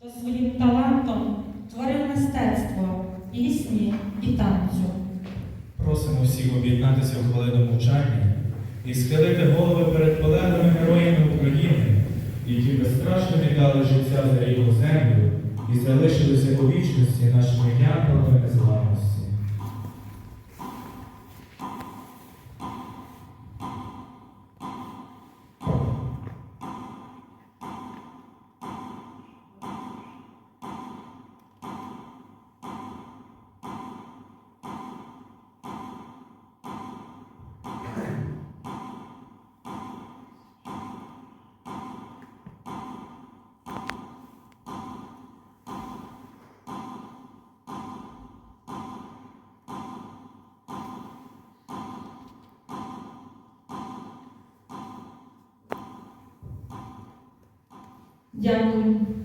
хто своїм талантом творив мистецтво, пісні і танцю. Просимо всіх об'єднатися в хвилину мовчання і схилити голови перед полеглими героями України, які безстрашно віддали життя за його землю і залишилися у вічності нашими янголами незламності. Дякую.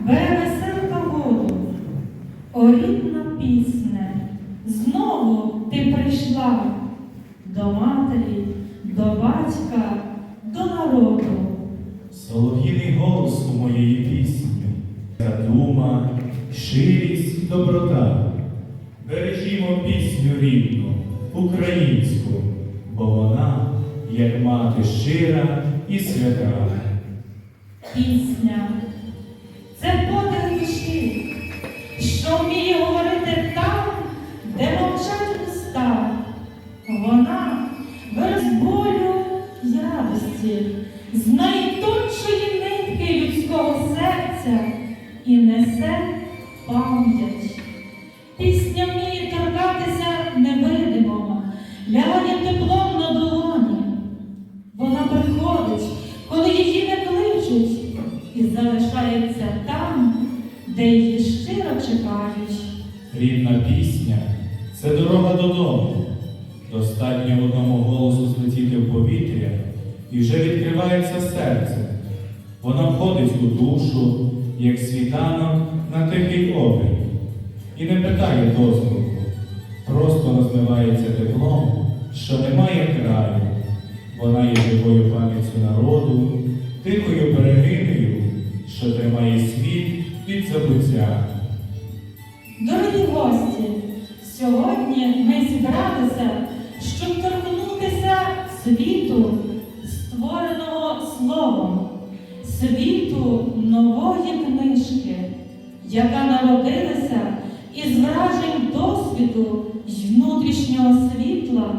Бере веселка воду. О, рідна пісне, знову ти прийшла до матері, до батька, до народу. Солов'їний голос у моєї пісні, задума, щирість, доброта. Бережімо пісню рідну, українську, бо вона, як мати щира і свята. Пісня це подих душі, що вміє Рідна пісня це дорога додому. Достатньо одному голосу злетіти в повітря, і вже відкривається серце. Вона входить у душу, як світанок на тихий обрій, і не питає дозволу, просто розливається теплом, що немає краю. Вона є живою пам'яттю народу, тихою берегинею, що тримає світ від забуття. Дорогі сьогодні ми зібралися, щоб торкнутися світу, створеного словом, світу нової книжки, яка народилася із вражень досвіду й внутрішнього світла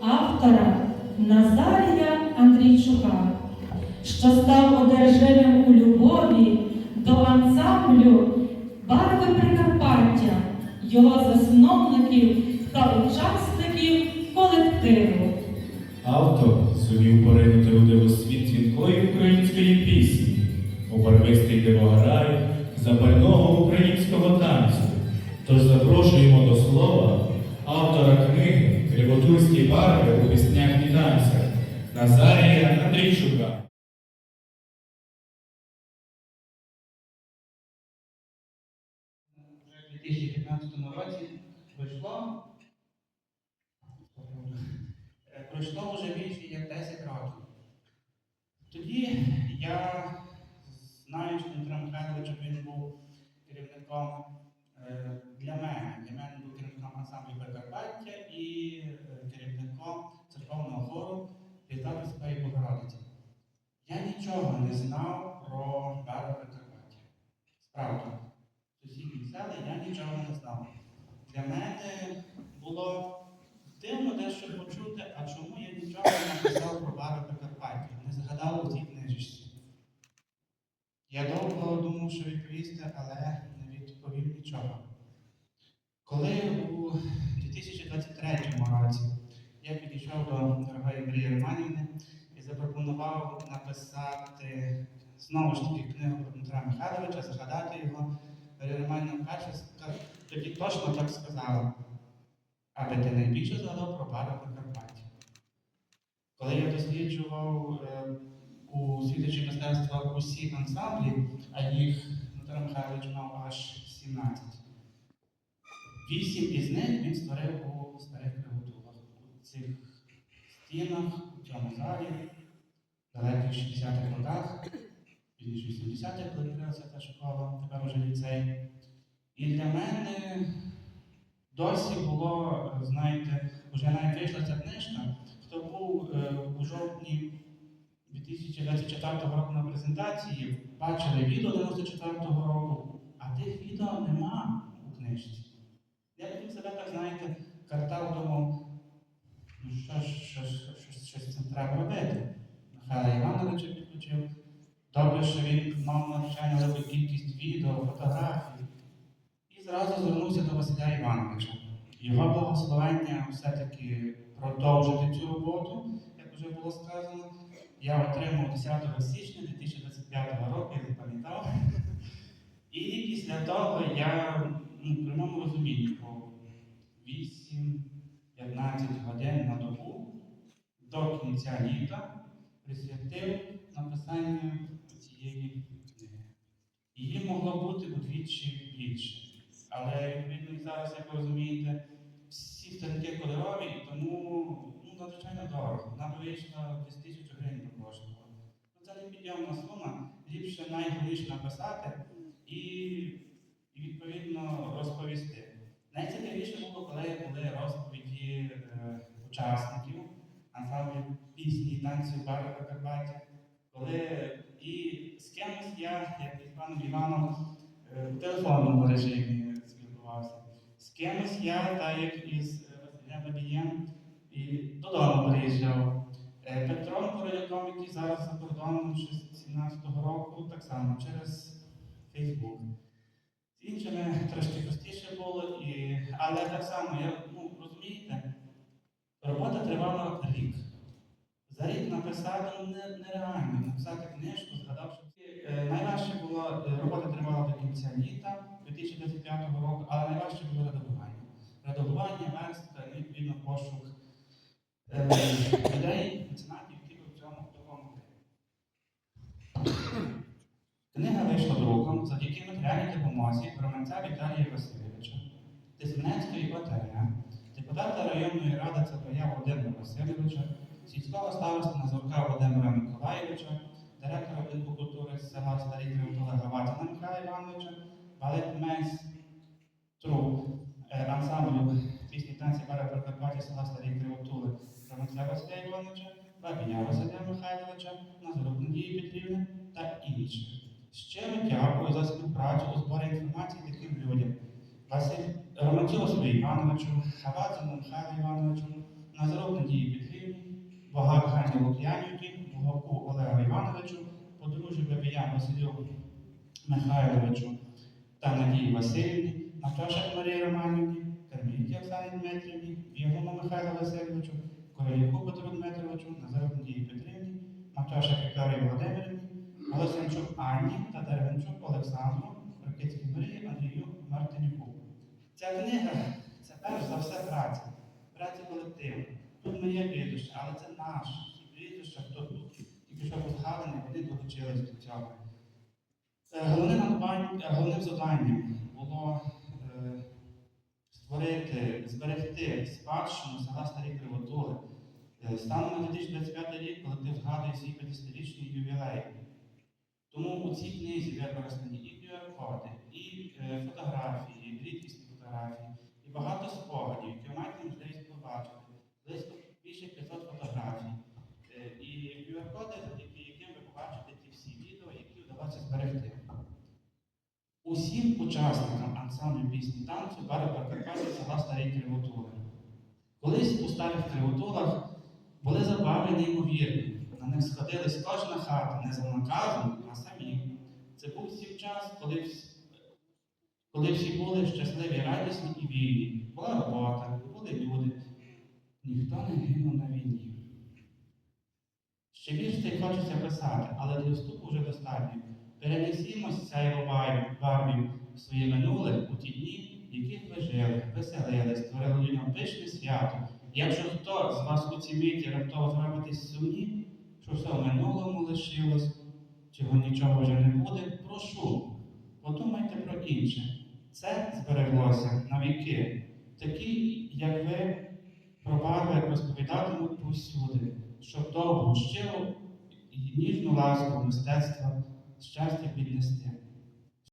автора Назарія Андрійчука, що став одержимим у любові до ансамблю Барви Прикарпаття, його засновників та учасників колективу. Автор зумів поринути у дивосвіт дзвінкої української пісні, у барвистий дивограй запального українського танцю. Тож запрошуємо до слова автора книги Кривотурські барви у піснях і танцях Назарія Андрійчука. вже в 2015 році пройшло, е, пройшло вже більше як 10 років. Тоді я, знаючи Дмитра Михайловича, він був керівником е, для мене. Для мене був керівником ансамблю Прикарпаття і е, керівником церковного хору Різдва Святої Богородиці. Я нічого не знав про барви Прикарпаття. Справді сусідніх сел я нічого не знав. Для мене було дивно дещо почути, а чому я нічого не написав про бари Прикарпаття, не згадав у цій книжечці. Я довго думав, що відповісти, але не відповів нічого. Коли у 2023 році я підійшов до дорогої Марії Романівни і запропонував написати знову ж таки книгу про Дмитра Михайловича, згадати його. Марія Романівна ска- тоді точно так сказала, аби ти найбільше згадав про бару Прикарпаття. Коли я досліджував е, у світочі мистецтва усі ансамблі, а їх Дмитро Михайлович мав аж 17. Вісім із них він створив у старих приготувах, у цих стінах, у цьому залі, далеких 60-х роках пізніше 80-х, коли відкрилася та школа, тепер уже ліцей. І для мене досі було, е, знаєте, вже навіть вийшла ця книжка, хто був е, у жовтні 2024 року на презентації, бачили відео 94-го року, а тих відео нема у книжці. Я хотів себе так, знаєте, картав, думав, ну що ж, що ж, щось, щось цим треба робити. Михайло Івановича підключив. Добре, що він мав навчання велику кількість відео, фотографій. Зразу звернувся до Василя Івановича. Його благословення все-таки продовжити цю роботу, як вже було сказано. Я отримав 10 січня 2025 року, я запам'ятав. І після того я ну, в прямому розумінні по 8-15 годин на добу до кінця літа присвятив написанню цієї книги. Її могло бути удвічі більше. Але відповідно зараз, як ви розумієте, всі сторінки кольорові, тому ну, надзвичайно дорого. Вона вийшла десь тисячу гривень коштувала. Ну, це не підйомна сума. Ліпше найголовніше написати і, і відповідно розповісти. Найцікавіше було, коли були розповіді е, учасників, ансамблі пісні і танців Бари Прикарпаття. Коли і з кимось я, як і з паном Іваном, е, в телефонному режимі спілкувався. З кимось я, так як із е, Василем Бабієм, і додому приїжджав. Е, Петром Короляком, який зараз за кордоном з 17-го року, так само через Фейсбук. З іншими трошки простіше було, і... але так само, я, ну, розумієте, робота тривала рік. За рік написати нереально, написати книжку, згадавши. Е, Найважче було, робота тривала 2025 року, але найважче було редагування. Редагування, верстка і відповідно пошук е, людей, меценатів, які в цьому допомогли. Книга вийшла друком завдяки матеріальній допомозі громадця Віталія Васильовича, Тисменецької ОТГ, депутата районної ради Цапая Володимира Васильовича, сільського староста Назорка Володимира Миколаєвича, директора відділу культури села Старі Кривотули Гаватина Михайла Івановича, балетмейстру е, ансамблю пісні танці Бара Прикарпаття села Старі Кривотули громадця Василя Івановича, Бабія Василя Михайловича, Назорук Надії Петрівни та інших. Щиро дякую за співпрацю у зборі інформації таким людям. Василь Романцю Василю Івановичу, Хавацину Михайлу Івановичу, Назарук Надії Петрівні, Богак Гані Лук'янівки, Богаку Олегу Івановичу, подружжю Бабія Василю Михайловичу та Надії Васильівні, Матошак Марії Романівні, Кармійці Оксані Дмитрівні, Бігому Михайлу Васильовичу, Королівку Петру Дмитровичу, Назарук Надії Петрівні, Матошак Вікторії Володимирівні, Голосенчук Анні та Деревенчук Олександру, Рокицькій Марії Андрію Мартинюку. Ця книга це перш за все праця, праця колективна. Тут моє прізвище, але це наше. Ті прізвища, хто тут тільки що позгаданий, вони долучились до цього. Е, Головним, е, головним завданням було створити, зберегти спадщину села Старі Кривотули. Е, Станом на 2025 рік коли ти згадує свій 50-річний ювілей. Тому у цій книзі використані і QR-коди, і е, фотографії, рідкісні фотографії, і багато спогадів, які мають можливість побачити. Близько більше 500 фотографій. Е, і QR-коди, завдяки яким ви побачите ті всі відео, які вдалося зберегти. Усім учасникам ансамблю пісні танцю Бари Прикарпаття села Старі Кривотули. Колись у старих кривотулах були забави неймовірні. На них сходились кожна хата не за наказом, а самі. Це був сів час, коли, коли всі були щасливі, радісні і вільні. Була робота, були люди. Ніхто не гинув на війні. Ще більше хочеться писати, але для вступу вже достатньо. Перенесімось сяйво барвів в своє минуле у ті дні, в яких ви жили, веселили, створили людям пишне свято. Якщо хто з вас у цій миті раптово зробитись сумні, що все в минулому лишилось, чого нічого вже не буде, прошу, подумайте про інше. Це збереглося на віки. Такі, як ви, про барви розповідатимуть повсюди, щоб довгу, щиру і ніжну ласку мистецтва щастя піднести.